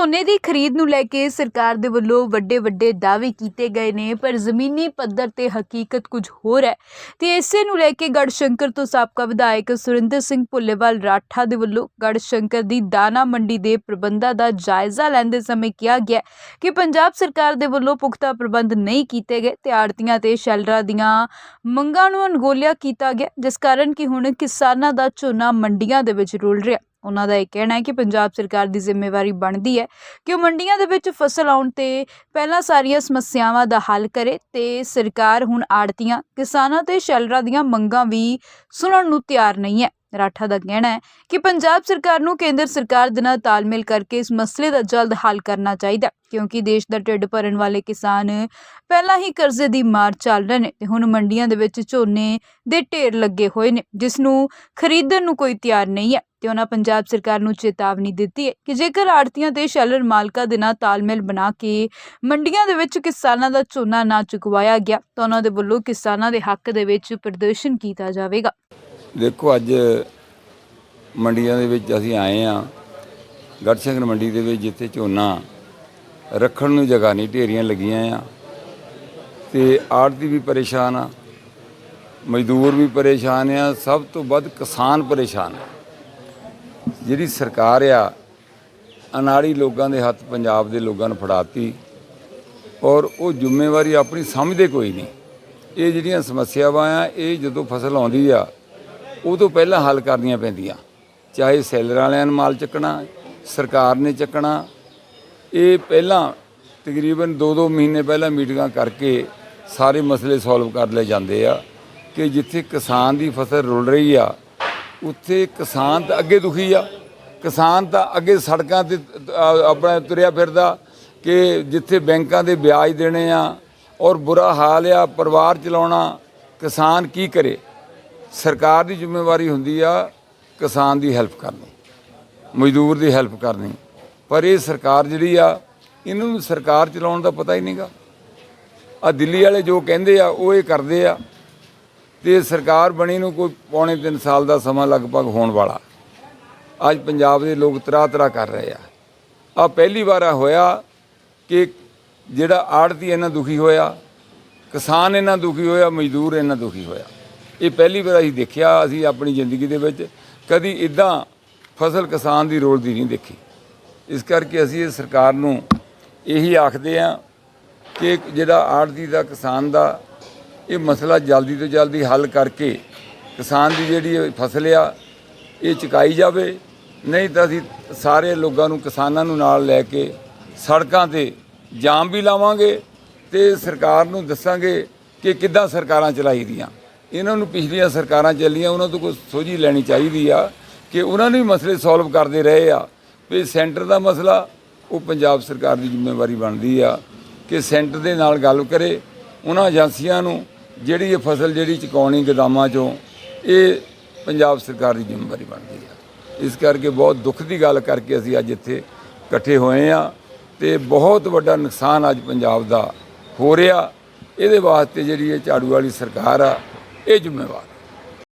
ਝੋਨੇ ਦੀ ਖਰੀਦ ਨੂੰ ਲੈ ਕੇ ਸਰਕਾਰ ਦੇ ਵੱਲੋਂ ਵੱਡੇ ਵੱਡੇ ਦਾਅਵੇ ਕੀਤੇ ਗਏ ਨੇ, ਪਰ ਜ਼ਮੀਨੀ ਪੱਧਰ ਤੇ ਹਕੀਕਤ ਕੁਝ ਹੋਰ ਹੈ। ਤੇ ਇਸੇ ਨੂੰ ਲੈ ਕੇ ਗੜਸ਼ੰਕਰ ਤੋਂ ਸਾਬਕਾ ਵਿਧਾਇਕ ਸੁਰਿੰਦਰ ਸਿੰਘ ਭੁੱਲੇਵਾਲ ਰਾਠਾ ਦੇ ਵੱਲੋਂ ਗੜਸ਼ੰਕਰ ਦੀ ਦਾਣਾ ਮੰਡੀ ਦੇ ਪ੍ਰਬੰਧਾਂ ਦਾ ਜਾਇਜ਼ਾ ਲੈਂਦੇ ਸਮੇਂ ਕਿਹਾ ਗਿਆ ਕਿ ਪੰਜਾਬ ਸਰਕਾਰ ਦੇ ਵੱਲੋਂ ਪੁਖਤਾ ਪ੍ਰਬੰਧ ਨਹੀਂ ਕੀਤੇ ਗਏ ਤੇ ਆੜਤੀਆਂ ਤੇ ਸ਼ੈਲਰਾਂ ਦੀਆਂ ਮੰਗਾਂ ਨੂੰ ਅਣਗੋਲਿਆ ਕੀਤਾ ਗਿਆ, ਜਿਸ ਕਾਰਨ ਕਿ ਹੁਣ ਕਿਸਾਨਾਂ ਦਾ ਝੋਨਾ ਮੰਡੀਆਂ ਦੇ ਵਿੱਚ ਰੁਲ ਰਿਹਾ। ਉਹਨਾਂ ਦਾ ਇਹ ਕਹਿਣਾ ਹੈ ਕਿ ਪੰਜਾਬ ਸਰਕਾਰ ਦੀ ਜ਼ਿੰਮੇਵਾਰੀ ਬਣਦੀ ਹੈ ਕਿ ਉਹ ਮੰਡੀਆਂ ਦੇ ਵਿੱਚ ਫਸਲ ਆਉਣ ਤੇ ਪਹਿਲਾਂ ਸਾਰੀਆਂ ਸਮੱਸਿਆਵਾਂ ਦਾ ਹੱਲ ਕਰੇ ਤੇ ਸਰਕਾਰ ਹੁਣ ਆੜਤੀਆਂ, ਕਿਸਾਨਾਂ ਤੇ ਸ਼ੈਲਰਾਂ ਦੀਆਂ ਮੰਗਾਂ ਵੀ ਸੁਣਨ ਨੂੰ ਤਿਆਰ ਨਹੀਂ ਹੈ। ਰਾਠਾ ਦਾ ਕਹਿਣਾ ਹੈ ਕਿ ਪੰਜਾਬ ਸਰਕਾਰ ਨੂੰ ਕੇਂਦਰ ਸਰਕਾਰ ਦੇ ਨਾਲ ਤਾਲਮੇਲ ਕਰਕੇ ਇਸ ਮਸਲੇ ਦਾ ਜਲਦ ਹੱਲ ਕਰਨਾ ਚਾਹੀਦਾ ਕਿਉਂਕਿ ਦੇਸ਼ ਦਾ ਢਿੱਡ ਭਰਨ ਵਾਲੇ ਕਿਸਾਨ ਪਹਿਲਾਂ ਹੀ ਕਰਜ਼ੇ ਦੀ ਮਾਰ ਚੱਲ ਰਹੇ ਨੇ ਤੇ ਹੁਣ ਮੰਡੀਆਂ ਦੇ ਵਿੱਚ ਝੋਨੇ ਦੇ ਢੇਰ ਲੱਗੇ ਹੋਏ ਨੇ, ਜਿਸ ਨੂੰ ਖਰੀਦਣ ਨੂੰ ਕੋਈ ਤਿਆਰ ਨਹੀਂ ਹੈ। ਤੇ ਉਹਨਾਂ ਪੰਜਾਬ ਸਰਕਾਰ ਨੂੰ ਚੇਤਾਵਨੀ ਦਿੱਤੀ ਹੈ ਕਿ ਜੇਕਰ ਆੜਤੀਆਂ ਤੇ ਸ਼ੈਲਰ ਮਾਲਕਾਂ ਦੇ ਨਾਲ ਤਾਲਮੇਲ ਬਣਾ ਕੇ ਮੰਡੀਆਂ ਦੇ ਵਿੱਚ ਕਿਸਾਨਾਂ ਦਾ ਝੋਨਾ ਨਾ ਚੁਕਵਾਇਆ ਗਿਆ, ਤਾਂ ਉਹਨਾਂ ਦੇ ਵੱਲੋਂ ਕਿਸਾਨਾਂ ਦੇ ਹੱਕ ਦੇ ਵਿੱਚ ਪ੍ਰਦਰਸ਼ਨ ਕੀਤਾ ਜਾਵੇਗਾ। ਦੇਖੋ, ਅੱਜ ਮੰਡੀਆਂ ਦੇ ਵਿੱਚ ਅਸੀਂ ਆਏ ਆ ਗੜਸ਼ੰਕਰ ਮੰਡੀ ਦੇ ਵਿੱਚ ਜਿੱਥੇ ਝੋਨਾ ਰੱਖਣ ਨੂੰ ਜਗ੍ਹਾ ਨਹੀਂ, ਢੇਰੀਆਂ ਲੱਗੀਆਂ ਆ। ਤੇ ਆੜਤੀ ਵੀ ਪਰੇਸ਼ਾਨ ਆ, ਮਜ਼ਦੂਰ ਵੀ ਪਰੇਸ਼ਾਨ ਆ, ਸਭ ਤੋਂ ਵੱਧ ਕਿਸਾਨ ਪਰੇਸ਼ਾਨ ਆ। ਜਿਹੜੀ ਸਰਕਾਰ ਆ, ਅਨਾੜੀ ਲੋਕਾਂ ਦੇ ਹੱਥ, ਪੰਜਾਬ ਦੇ ਲੋਕਾਂ ਨੂੰ ਫੜਾਤੀ ਔਰ ਉਹ ਜ਼ਿੰਮੇਵਾਰੀ ਆਪਣੀ ਸਮਝਦੇ ਕੋਈ ਨਹੀਂ। ਇਹ ਜਿਹੜੀਆਂ ਸਮੱਸਿਆਵਾਂ ਆ, ਇਹ ਜਦੋਂ ਫਸਲ ਆਉਂਦੀ ਆ, ਉਹ ਤੋਂ ਪਹਿਲਾਂ ਹੱਲ ਕਰਨੀਆਂ ਪੈਂਦੀਆਂ। ਚਾਹੇ ਸੈਲਰ ਵਾਲਿਆਂ ਨੇ ਮਾਲ ਚੱਕਣਾ, ਸਰਕਾਰ ਨੇ ਚੱਕਣਾ, ਇਹ ਪਹਿਲਾਂ ਤਕਰੀਬਨ 2-2 ਮਹੀਨੇ ਪਹਿਲਾਂ ਮੀਟਿੰਗਾਂ ਕਰਕੇ ਸਾਰੇ ਮਸਲੇ ਸੋਲਵ ਕਰ ਲਏ ਜਾਂਦੇ ਆ ਕਿ ਜਿੱਥੇ ਕਿਸਾਨ ਦੀ ਫਸਲ ਰੁਲ ਰਹੀ ਆ ਉੱਥੇ ਕਿਸਾਨ ਤਾਂ ਅੱਗੇ ਦੁਖੀ ਆ। ਕਿਸਾਨ ਤਾਂ ਅੱਗੇ ਸੜਕਾਂ ਤੇ ਆਪਣਾ ਤੁਰਿਆ ਫਿਰਦਾ ਕਿ ਜਿੱਥੇ ਬੈਂਕਾਂ ਦੇ ਵਿਆਜ ਦੇਣੇ ਆ ਔਰ ਬੁਰਾ ਹਾਲ ਆ, ਪਰਿਵਾਰ ਚਲਾਉਣਾ, ਕਿਸਾਨ ਕੀ ਕਰੇ? ਸਰਕਾਰ ਦੀ ਜ਼ਿੰਮੇਵਾਰੀ ਹੁੰਦੀ ਆ ਕਿਸਾਨ ਦੀ ਹੈਲਪ ਕਰਨੀ, ਮਜ਼ਦੂਰ ਦੀ ਹੈਲਪ ਕਰਨੀ। ਪਰ ਇਹ ਸਰਕਾਰ ਜਿਹੜੀ ਆ, ਇਹਨੂੰ ਸਰਕਾਰ ਚਲਾਉਣ ਦਾ ਪਤਾ ਹੀ ਨਹੀਂਗਾ ਆ ਦਿੱਲੀ ਵਾਲੇ ਜੋ ਕਹਿੰਦੇ ਆ, ਉਹ ਇਹ ਕਰਦੇ ਆ ਤੇ ਸਰਕਾਰ ਬਣੀ ਨੂੰ ਕੋਈ ਪੌਣੇ 3 ਸਾਲ ਦਾ ਸਮਾਂ ਲਗਭਗ ਹੋਣ ਵਾਲਾ। ਅੱਜ ਪੰਜਾਬ ਦੇ ਲੋਕ ਤਰਾ ਤਰਾ ਕਰ ਰਹੇ ਆ। ਆ ਪਹਿਲੀ ਵਾਰ ਆ ਹੋਇਆ ਕਿ ਜਿਹੜਾ ਆੜਤੀ ਇਹਨਾਂ ਦੁਖੀ ਹੋਇਆ, ਕਿਸਾਨ ਇਹਨਾਂ ਦੁਖੀ ਹੋਇਆ, ਮਜ਼ਦੂਰ ਇਹਨਾਂ ਦੁਖੀ ਹੋਇਆ। ਇਹ ਪਹਿਲੀ ਵਾਰ ਅਸੀਂ ਦੇਖਿਆ, ਅਸੀਂ ਆਪਣੀ ਜ਼ਿੰਦਗੀ ਦੇ ਵਿੱਚ ਕਦੀ ਇਦਾਂ ਫਸਲ ਕਿਸਾਨ ਦੀ ਰੋਲਦੀ ਨਹੀਂ ਦੇਖੀ। ਇਸ ਕਰਕੇ ਅਸੀਂ ਇਹ ਸਰਕਾਰ ਨੂੰ ਇਹੀ ਆਖਦੇ ਆ ਕਿ ਜਿਹੜਾ ਆੜਤੀ ਦਾ, ਕਿਸਾਨ ਦਾ ਇਹ ਮਸਲਾ ਜਲਦੀ ਤੋਂ ਜਲਦੀ ਹੱਲ ਕਰਕੇ ਕਿਸਾਨ ਦੀ ਜਿਹੜੀ ਫਸਲ ਆ, ਇਹ ਚੁਕਾਈ ਜਾਵੇ। ਨਹੀਂ ਤਾਂ ਅਸੀਂ ਸਾਰੇ ਲੋਕਾਂ ਨੂੰ, ਕਿਸਾਨਾਂ ਨੂੰ ਨਾਲ ਲੈ ਕੇ ਸੜਕਾਂ ਤੇ ਜਾਮ ਵੀ ਲਾਵਾਂਗੇ ਤੇ ਸਰਕਾਰ ਨੂੰ ਦੱਸਾਂਗੇ ਕਿ ਕਿੱਦਾਂ ਸਰਕਾਰਾਂ ਚਲਾਈ ਦੀਆਂ। ਇਹਨਾਂ ਨੂੰ ਪਿਛਲੀਆਂ ਸਰਕਾਰਾਂ ਚੱਲੀਆਂ, ਉਹਨਾਂ ਤੋਂ ਕੋਈ ਸੋਝੀ ਲੈਣੀ ਚਾਹੀਦੀ ਆ ਕਿ ਉਹਨਾਂ ਨੇ ਵੀ ਮਸਲੇ ਸੋਲਵ ਕਰਦੇ ਰਹੇ ਆ। ਵੀ ਸੈਂਟਰ ਦਾ ਮਸਲਾ, ਉਹ ਪੰਜਾਬ ਸਰਕਾਰ ਦੀ ਜ਼ਿੰਮੇਵਾਰੀ ਬਣਦੀ ਆ ਕਿ ਸੈਂਟਰ ਦੇ ਨਾਲ ਗੱਲ ਕਰੇ, ਉਹਨਾਂ ਏਜੰਸੀਆਂ ਨੂੰ ਜਿਹੜੀ ਇਹ ਫਸਲ ਜਿਹੜੀ ਚੁਕਾਉਣੀ ਗੋਦਾਮਾਂ ਚੋਂ, ਇਹ ਪੰਜਾਬ ਸਰਕਾਰ ਦੀ ਜ਼ਿੰਮੇਵਾਰੀ ਬਣਦੀ ਹੈ ਇਸ ਕਰਕੇ ਬਹੁਤ ਦੁੱਖ ਦੀ ਗੱਲ ਕਰਕੇ ਅਸੀਂ ਅੱਜ ਇੱਥੇ ਇਕੱਠੇ ਹੋਏ ਆ ਤੇ ਬਹੁਤ ਵੱਡਾ ਨੁਕਸਾਨ ਅੱਜ ਪੰਜਾਬ ਦਾ ਹੋ ਰਿਹਾ। ਇਹਦੇ ਵਾਸਤੇ ਜਿਹੜੀ ਇਹ ਝਾੜੂ ਵਾਲੀ ਸਰਕਾਰ ਆ, ਇਹ ਜ਼ਿੰਮੇਵਾਰ